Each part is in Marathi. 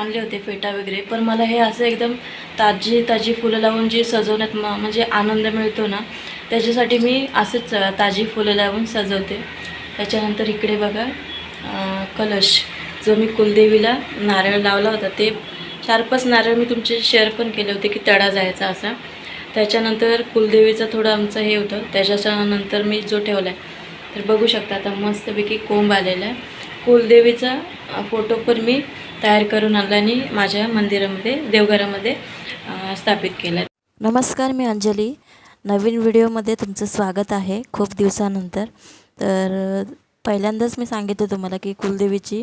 आणले होते फेटा वगैरे. पण मला हे असं एकदम ताजी ताजी फुलं लावून जी सजवण्यात म म्हणजे आनंद मिळतो ना त्याच्यासाठी मी असंच ताजी फुलं लावून सजवते. त्याच्यानंतर इकडे बघा कलश. जो मी कुलदेवीला नारळ लावला होता ते चार पाच नारळ मी तुमचे शेअर पण केले होते की तडा जायचा असा. त्याच्यानंतर कुलदेवीचं थोडं आमचं हे होतं. त्याच्यानंतर मी जो ठेवला आहे तर बघू शकता आता मस्तपैकी कोंब आलेला आहे. कुलदेवीचा फोटो पण मी तयार करून आणला आणि माझ्या मंदिरामध्ये देवघरामध्ये स्थापित केला. नमस्कार मी अंजली. नवीन व्हिडिओमध्ये तुमचं स्वागत आहे. खूप दिवसानंतर. तर पहिल्यांदाच मी सांगितलं तुम्हाला की कुलदेवीची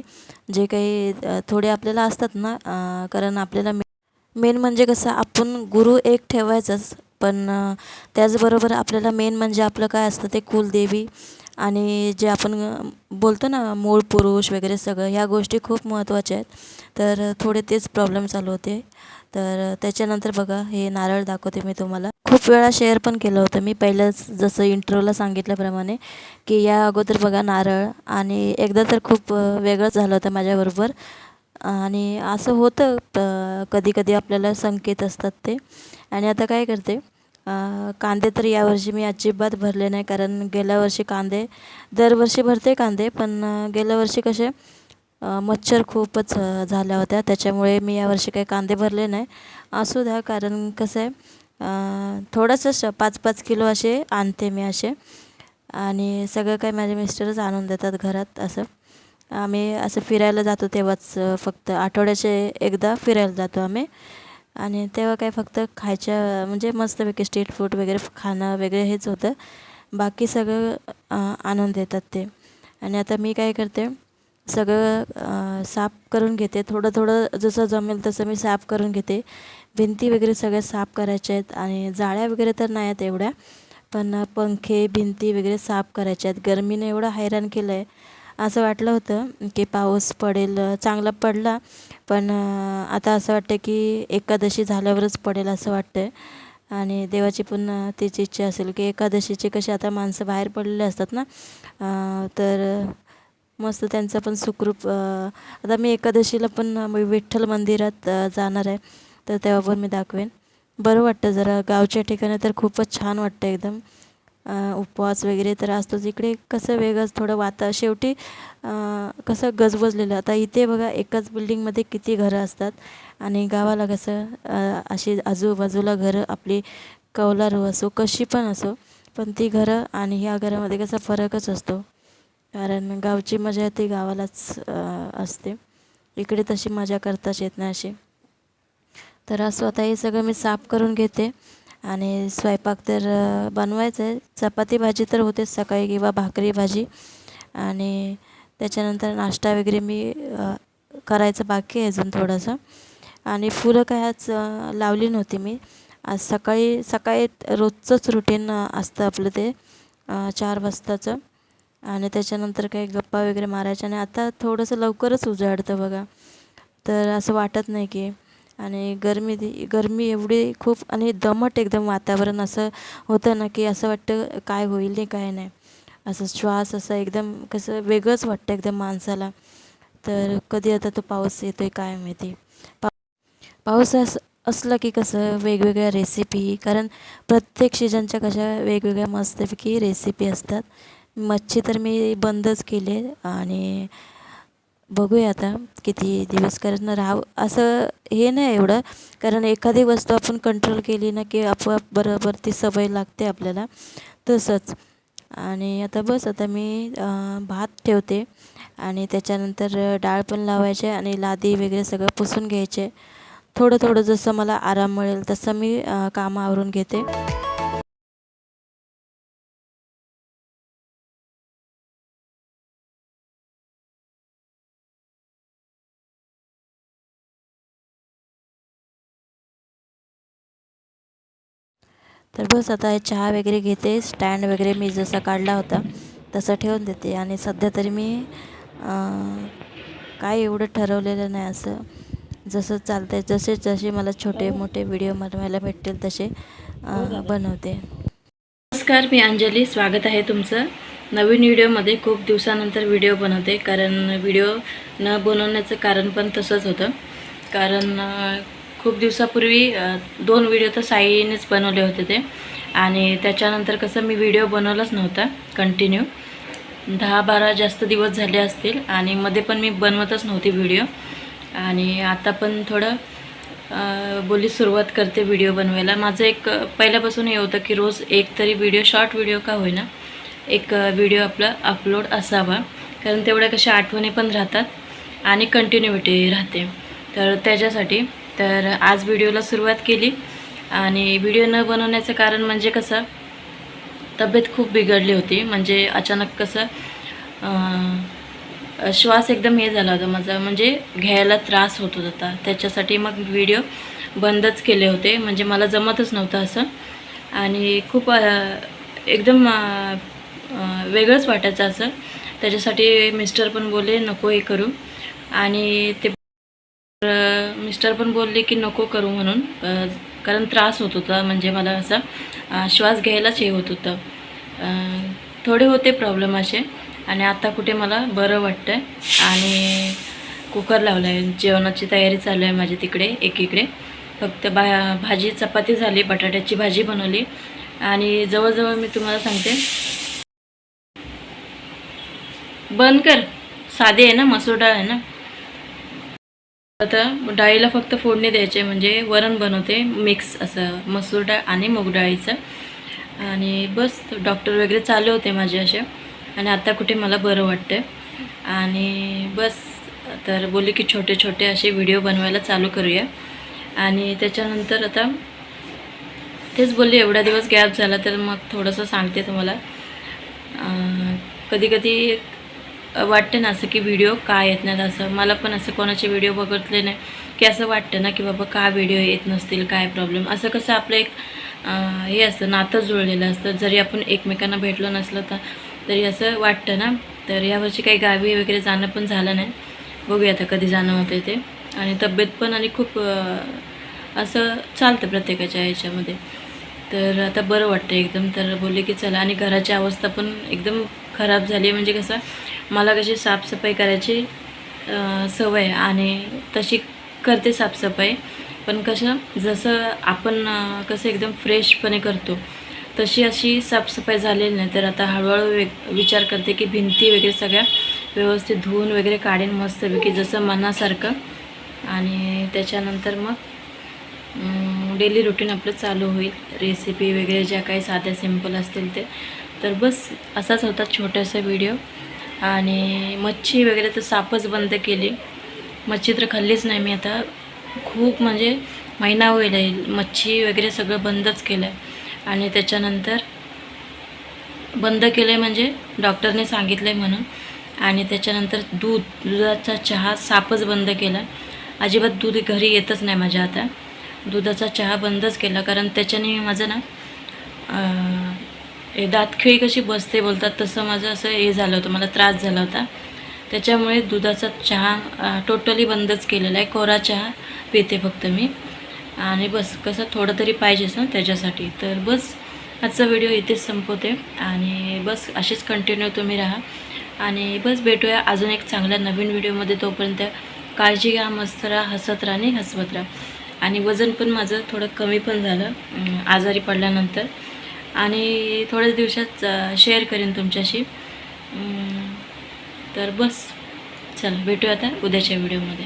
जे काही थोडे आपल्याला असतात ना कारण आपल्याला मे मेन म्हणजे कसं आपण गुरु एक ठेवायचंच. पण त्याचबरोबर आपल्याला मेन म्हणजे आपलं काय असतं ते कुलदेवी. आणि जे आपण बोलतो ना मूळ पुरुष वगैरे सगळं ह्या गोष्टी खूप महत्त्वाच्या आहेत. तर थोडे तेच प्रॉब्लेम चालू होते. तर त्याच्यानंतर बघा हे नारळ दाखवते मी तुम्हाला. खूप वेळा शेअर पण केलं होतं मी. पहिलंच जसं इंट्रोला सांगितल्याप्रमाणे की या अगोदर बघा नारळ आणि एकदा तर खूप वेगळंच झालं होतं माझ्याबरोबर. आणि असं होतं कधी कधी आपल्याला संकेत असतात ते. आणि आता काय करते कांदे तर यावर्षी मी अजिबात भरले नाही कारण गेल्या वर्षी कांदे दरवर्षी भरते कांदे पण गेल्या वर्षी कसे मच्छर खूपच झाल्या होत्या त्याच्यामुळे मी यावर्षी काही कांदे भरले नाही. असू द्या कारण कसं आहे थोडंसं श पाच पाच किलो असे आणते मी असे आणि सगळं काही माझे मिस्टरच आणून देतात घरात असं. आम्ही असं फिरायला जातो तेव्हाच फक्त आठवड्याचे एकदा फिरायला जातो आम्ही. आणि तेव्हा काय फक्त खायच्या म्हणजे मस्तपैकी स्ट्रीट फूड वगैरे खाणं वगैरे हेच होतं. बाकी सगळं आणून देतात ते. आणि आता मी काय करते सगळं साफ करून घेते. थोडं थोडं जसं जमेल तसं मी साफ करून घेते. भिंती वगैरे सगळ्या साफ करायच्या आहेत आणि जाळ्या वगैरे तर नाही आहेत एवढ्या पण पंखे भिंती वगैरे साफ करायच्या आहेत. गरमीने एवढं हैराण केलं आहे असं वाटलं होतं की पाऊस पडेल चांगला पडला पण आता असं वाटतं की एकादशी झाल्यावरच पडेल असं वाटतं आहे आणि देवाची पण तीच इच्छा असेल की एकादशीचे कसे आता माणसं बाहेर पडलेले असतात ना तर मस्त त्यांचं पण सुखरूप आता मी एकादशीला पण विठ्ठल मंदिरात जाणार आहे तर तेव्हा पण मी दाखवेन. बरं वाटतं जरा गावच्या ठिकाणी तर खूपच छान वाटतं एकदम. उपवास वगैरे तर असतोच. इकडे कसं वेगळंच थोडं वाता शेवटी कसं गजबजलेलं. आता इथे बघा एकाच बिल्डिंगमध्ये किती घरं असतात. आणि गावाला कसं अशी आजूबाजूला घरं आपली कौलारू हो असो कशी पण असो पण ती घरं आणि ह्या घरामध्ये कसा फरकच असतो. कारण गावची मजा ती गावालाच असते. इकडे तशी मजा करताच येत नाही अशी. तर असं आता हे सगळं मी साफ करून घेते. आणि स्वयंपाक तर बनवायचं आहे. चपाती भाजी तर होतेच सकाळी किंवा भाकरी भाजी. आणि त्याच्यानंतर नाश्ता वगैरे मी करायचं बाकी आहे अजून थोडंसं. आणि फुलं काय आज लावली नव्हती मी. आज सकाळी सकाळी रोजचंच रुटीन असतं आपलं ते चार वाजताचं. आणि त्याच्यानंतर काही गप्पा वगैरे मारायच्या आणि आता थोडंसं लवकरच उजाडतं बघा. तर असं वाटत नाही की आणि गरमी ती गरमी एवढी खूप आणि दमट एकदम वातावरण असं होतं ना की असं वाटतं काय होईल नाही काय नाही. असं श्वास असा एकदम कसं वेगळंच वाटतं एकदम माणसाला. तर कधी आता तो पाऊस येतो आहे काय माहिती. पा पाऊस अस असला की कसं वेगवेगळ्या रेसिपी कारण प्रत्येक सीजनच्या कशा वेगवेगळ्या मस्तपैकी रेसिपी असतात. मच्छी तर मी बंदच केली आणि बघूया आता किती दिवस कारण राहावं. असं हे नाही एवढं कारण एखादी वस्तू आपण कंट्रोल केली ना की आपोआप बरोबर ती सवय लागते आपल्याला. तसंच. आणि आता बस आता मी भात ठेवते आणि त्याच्यानंतर डाळ पण लावायचे आणि लादी वगैरे सगळं पुसून घ्यायचे. थोडं थोडं जसं मला आराम मिळेल तसं मी कामं आवरून घेते. तर बस आता हे चहा वगैरे घेते स्टँड वगैरे मी जसा काढला होता तसा ठेवून देते. आणि सध्या तरी मी काय एवढं ठरवलेलं नाही असं. जसं चालतं आहे जसे जसे मला छोटे मोठे व्हिडिओ बनवायला भेटतील तसे बनवते. नमस्कार मी अंजली. स्वागत आहे तुमचं. नवीन व्हिडिओमध्ये खूप दिवसानंतर व्हिडिओ बनवते. कारण व्हिडिओ न बनवण्याचं कारण पण तसंच होतं. कारण खूप दिवसापूर्वी दोन व्हिडिओ तर साईनेच बनवले होते ते. आणि त्याच्यानंतर कसं मी व्हिडिओ बनवलाच नव्हता कंटिन्यू दहा बारा जास्त दिवस झाले असतील आणि मध्ये पण मी बनवतच नव्हती व्हिडिओ आणि आता पण थोडं बोली सुरुवात करते व्हिडिओ बनवायला. माझं एक पहिल्यापासून हे होतं की रोज एक तरी व्हिडिओ शॉर्ट व्हिडिओ का होईना एक व्हिडिओ आपला अपलोड असावा. कारण तेवढ्या कशा आठवणी पण राहतात आणि कंटिन्युटी राहते. तर त्याच्यासाठी तर आज व्हिडिओला सुरुवात केली. आणि व्हिडिओ न बनवण्याचं कारण म्हणजे कसं तब्येत खूप बिघडली होती. म्हणजे अचानक कसं श्वास एकदम हे झाला होता माझा. म्हणजे घ्यायला त्रास होत होता. त्याच्यासाठी मग व्हिडिओ बंदच केले होते. म्हणजे मला जमतच नव्हतं असं. आणि खूप एकदम वेगळंच वाटायचं असं. त्याच्यासाठी मिस्टर पण बोले नको हे करू. आणि ते तर मिस्टर पण बोलले की नको करू म्हणून कारण त्रास होत होता म्हणजे मला असा श्वास घ्यायलाच हे होत होतं. थोडे होते प्रॉब्लेम असे आणि आता कुठे मला बरं वाटतं आहे आणि कुकर लावला आहे जेवणाची तयारी चालू आहे माझी तिकडे एकीकडे. फक्त बा भाजी चपाती झाली बटाट्याची भाजी बनवली आणि जवळजवळ मी तुम्हाला सांगते. बंद कर. साधे आहे ना मसूर डाळ आहे ना? आता डाळीला फक्त फोडणी द्यायचे म्हणजे वरण बनवते मिक्स असं मसूर डाळ आणि मूग डाळीचं. आणि बस डॉक्टर वगैरे चालू होते माझे असे. आणि आता कुठे मला बरं वाटतं आणि बस तर बोलले की छोटे छोटे असे व्हिडिओ बनवायला चालू करूया. आणि त्याच्यानंतर आता तेच बोलले एवढा दिवस गॅप झाला तर मग थोडंसं सांगते तुम्हाला. कधी कधी वाटतं ना असं की व्हिडिओ का येत नाहीत असं? मला पण असं कोणाचे व्हिडिओ बघितले नाही की असं वाटतं ना की बाबा का व्हिडिओ येत नसतील काय प्रॉब्लेम असं कसं आपलं एक हे असतं नातं जुळलेलं असतं. जरी आपण एकमेकांना भेटलो नसलं तर तरी असं वाटतं ना. तर यावर्षी काही गावी वगैरे जाणं पण झालं नाही. बघूया आता कधी जाणं होतं ते. आणि तब्येत पण आणि खूप असं चालतं प्रत्येकाच्या ह्याच्यामध्ये. तर आता बरं वाटतं एकदम. तर बोलले की चला. आणि घराची अवस्था पण एकदम खराब झाली म्हणजे कसं मला कशी साफसफाई करायची सवय आणि तशी करते साफसफाई. पण कसं जसं आपण कसं एकदम फ्रेशपणे करतो तशी अशी साफसफाई झालेली नाही. तर आता हळूहळू वे विचार करते की भिंती वगैरे सगळ्या व्यवस्थित धुवून वगैरे काढेन मस्तपैकी जसं मनासारखं. आणि त्याच्यानंतर मग डेली रुटीन आपलं चालू होईल. रेसिपी वगैरे ज्या काही साध्या सिंपल असतील ते. तर बस असाच होता छोटासा व्हिडिओ आणि मच्छी वगैरे तर सापच बंद केली. मच्छी तर खाल्लीच नाही मी आता. खूप म्हणजे महिना होईल मच्छी वगैरे सगळं बंदच केलं आहे आणि त्याच्यानंतर बंद केलं आहे म्हणजे डॉक्टरने सांगितलं आहे म्हणून. आणि त्याच्यानंतर दूध दुधाचा चहा सापच बंद केला. अजिबात दूध घरी येतच नाही माझ्या आता. दुधाचा चहा बंदच केला. कारण त्याच्याने माझं ना हे दातखिळी कशी बसते बोलतात तसं माझं असं हे झालं होतं मला त्रास झाला होता. त्याच्यामुळे दुधाचा चहा टोटली बंदच केलेला आहे. कोरा चहा पिते फक्त मी. आणि बस कसं थोडं तरी पाहिजेच ना त्याच्यासाठी. तर बस आजचा व्हिडिओ इथेच संपवते. आणि बस अशीच कंटिन्यू तुम्ही राहा. आणि बस भेटूया अजून एक चांगल्या नवीन व्हिडिओमध्ये. तोपर्यंत काळजी घ्या मस्त राहा हसत राहा आणि हसवत राहा. आणि वजन पण माझं थोडं कमी पण झालं आजारी पडल्यानंतर. आणि थोड्याच दिवसात शेअर करेन तुमच्याशी. तर बस चला भेटूया आता उद्याच्या व्हिडिओमध्ये